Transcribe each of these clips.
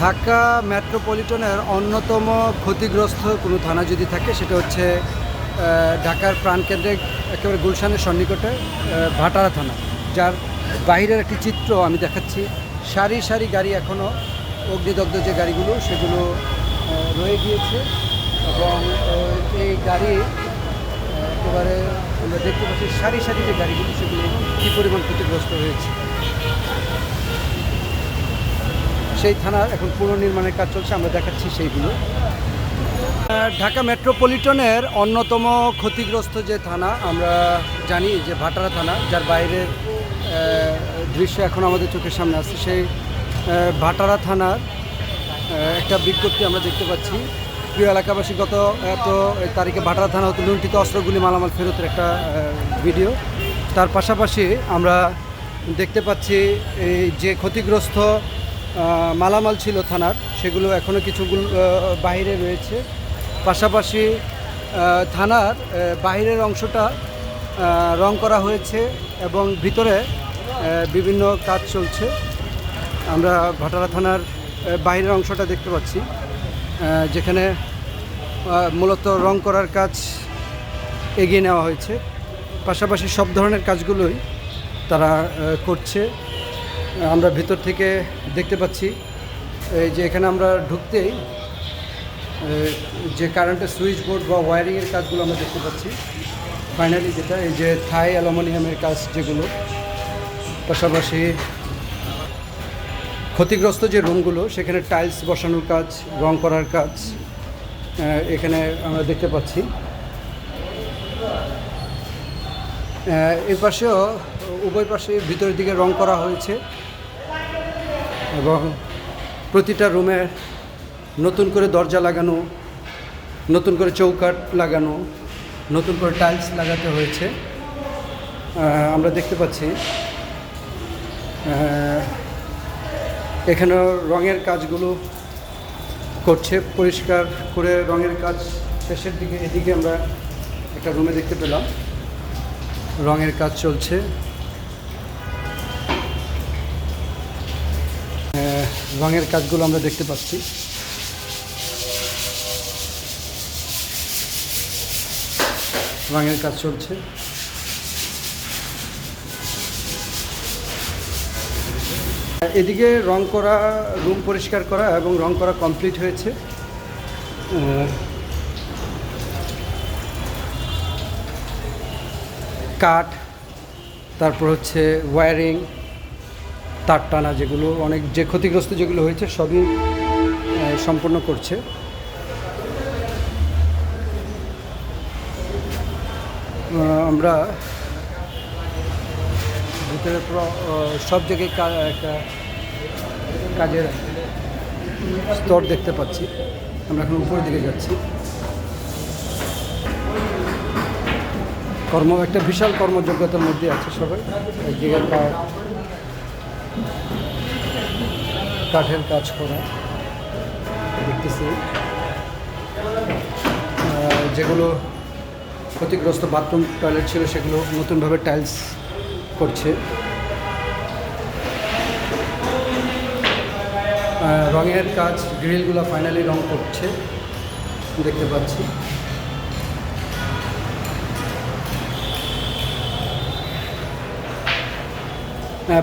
ঢাকা মেট্রোপলিটনের অন্যতম ক্ষতিগ্রস্ত কোনো থানা যদি থাকে, সেটা হচ্ছে ঢাকার প্রাণকেন্দ্রে একেবারে গুলশানের সন্নিকটে ভাটারা থানা, যার বাইরের একটি চিত্র আমি দেখাচ্ছি। সারি সারি গাড়ি এখনও অগ্নিদগ্ধ যে গাড়িগুলো, সেগুলো রয়ে গিয়েছে এবং এই গাড়ি একেবারে আমরা দেখতে পাচ্ছি সারি সারি যে গাড়িগুলো, সেগুলো কী পরিমাণ ক্ষতিগ্রস্ত হয়েছে। সেই থানার এখন পুনর্নির্মাণের কাজ চলছে, আমরা দেখাচ্ছি সেইগুলো। ঢাকা মেট্রোপলিটনের অন্যতম ক্ষতিগ্রস্ত যে থানা, আমরা জানি যে ভাটারা থানা, যার বাইরের দৃশ্য এখন আমাদের চোখের সামনে আসছে। সেই ভাটারা থানার একটা বিজ্ঞপ্তি আমরা দেখতে পাচ্ছি। প্রিয় এলাকাবাসী, গত এত তারিখে ভাটারা থানা হতে লুণ্ঠিত অস্ত্রগুলি মালামাল ফেরতের একটা ভিডিও। তার পাশাপাশি আমরা দেখতে পাচ্ছি এই যে ক্ষতিগ্রস্ত মালামাল ছিল থানার, সেগুলো এখনও কিছুগুলো বাইরে রয়েছে। পাশাপাশি থানার বাইরের অংশটা রং করা হয়েছে এবং ভিতরে বিভিন্ন কাজ চলছে। আমরা ভাটারা থানার বাইরের অংশটা দেখতে পাচ্ছি। যেখানে মূলত রং করার কাজ এগিয়ে নেওয়া হয়েছে। পাশাপাশি সব ধরনের কাজগুলোই তারা করছে। আমরা ভিতর থেকে দেখতে পাচ্ছি। এই যে এখানে আমরা ঢুকতেই যে কারেন্টের সুইচ বোর্ড বা ওয়্যারিংয়ের কাজগুলো আমরা দেখতে পাচ্ছি। ফাইনালি যেটা, এই যে থাই অ্যালুমিনিয়ামের কাজ যেগুলো, পাশাপাশি ক্ষতিগ্রস্ত যে রুমগুলো, সেখানে টাইলস বসানোর কাজ, রং করার কাজ এখানে আমরা দেখতে পাচ্ছি। এর পাশেও উভয় পাশে ভিতরের দিকে রং করা হয়েছে। এবং প্রতিটা রুমে নতুন করে দরজা লাগানো নতুন করে চৌকাট লাগানো নতুন করে টাইলস লাগাতে হয়েছে। আমরা দেখতে পাচ্ছি আহ, এখানেও রঙের কাজগুলো করছে পরিষ্কার করে রঙের কাজ শেষের দিকে এদিকে আমরা একটা রুমে দেখতে পেলাম। রঙের কাজ চলছে। রঙের কাজগুলো আমরা দেখতে পাচ্ছি। রঙের কাজ চলছে। এদিকে রং করা, রুম পরিষ্কার করা এবং রং করা কমপ্লিট হয়েছে। কাঠ, তারপর হচ্ছে ওয়্যারিং তার টানা যেগুলো, অনেক যে ক্ষতিগ্রস্ত যেগুলো হয়েছে সবই সম্পূর্ণ করছে। আমরা ভিতরে সব জায়গায় একটা কাজের স্তর দেখতে পাচ্ছি। আমরা এখন উপরের দিকে যাচ্ছি। কর্ম, একটা বিশাল কর্মযোগ্যতার মধ্যে আছে সবাই। একদিকে কাঠ কাঠের কাজ করা, দেখতেছি। যেগুলো ক্ষতিগ্রস্ত বাথরুম, টয়লেট ছিল, সেগুলো নতুনভাবে টাইলস করছে। রঙের কাজ, গ্রিলগুলো ফাইনালি রং করছে, দেখতে পাচ্ছি।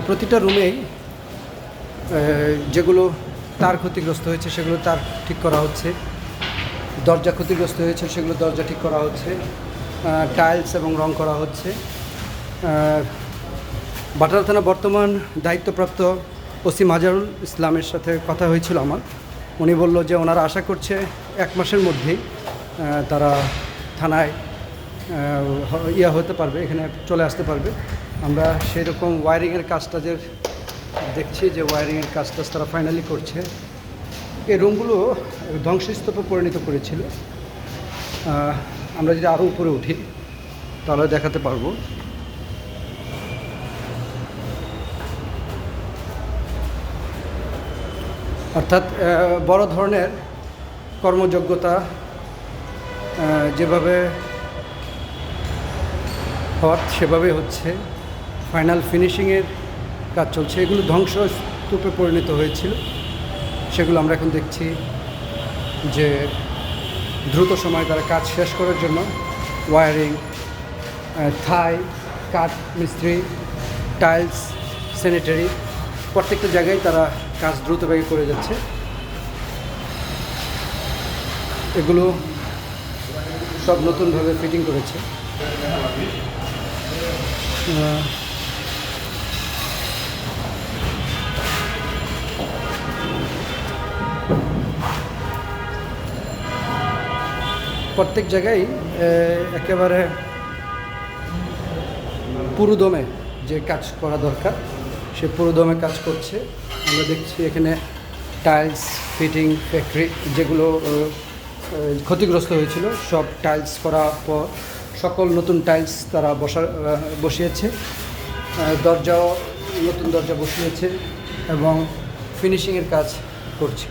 প্রতিটা রুমেই যেগুলো তার ক্ষতিগ্রস্ত হয়েছে, সেগুলো তার ঠিক করা হচ্ছে। দরজা ক্ষতিগ্রস্ত হয়েছে, সেগুলো দরজা ঠিক করা হচ্ছে। টাইলস এবং রং করা হচ্ছে। বাটারা থানা বর্তমান দায়িত্বপ্রাপ্ত ওসি মাজারুল ইসলামের সাথে কথা হয়েছিল আমার। উনি বলল যে ওনারা আশা করছে এক মাসের মধ্যেই তারা থানায় ইয়া হতে পারবে, এখানে চলে আসতে পারবে। আমরা সেই রকম ওয়ারিংয়ের কাজটা যে দেখছি যে ওয়ারিংয়ের কাজটা তারা ফাইনালি করছে, এই রুমগুলো ধ্বংসস্তূপে পরিণত করেছিল। আমরা যদি আরও উপরে উঠি, তাহলে দেখাতে পারব। অর্থাৎ বড় ধরনের কর্মযোগ্যতা যেভাবে হওয়ার সেভাবে হচ্ছে। ফাইনাল ফিনিশিংয়ের কাজ চলছে। এগুলো ধ্বংসস্তূপে পরিণত হয়েছিল। সেগুলো আমরা এখন দেখছি যে দ্রুত সময়ে তারা কাজ শেষ করার জন্য ওয়ারিং থাই, কাঠ, মিস্ত্রি, টাইলস, স্যানিটারি, প্রত্যেকটা জায়গায় তারা কাজ দ্রুত বেগে করে যাচ্ছে। এগুলো সব নতুনভাবে ফিটিং করেছে। প্রত্যেক জায়গায় একেবারে পুরোদমে যে কাজ করা দরকার, সে পুরোদমে কাজ করছে। আমরা দেখছি এখানে টাইলস ফিটিং ফ্যাক্টরি যেগুলো ক্ষতিগ্রস্ত হয়েছিল, সব টাইলস করার পর সকল নতুন টাইলস তারা বসা বসিয়েছে। দরজাও, নতুন দরজা বসিয়েছে এবং ফিনিশিংয়ের কাজ করছে।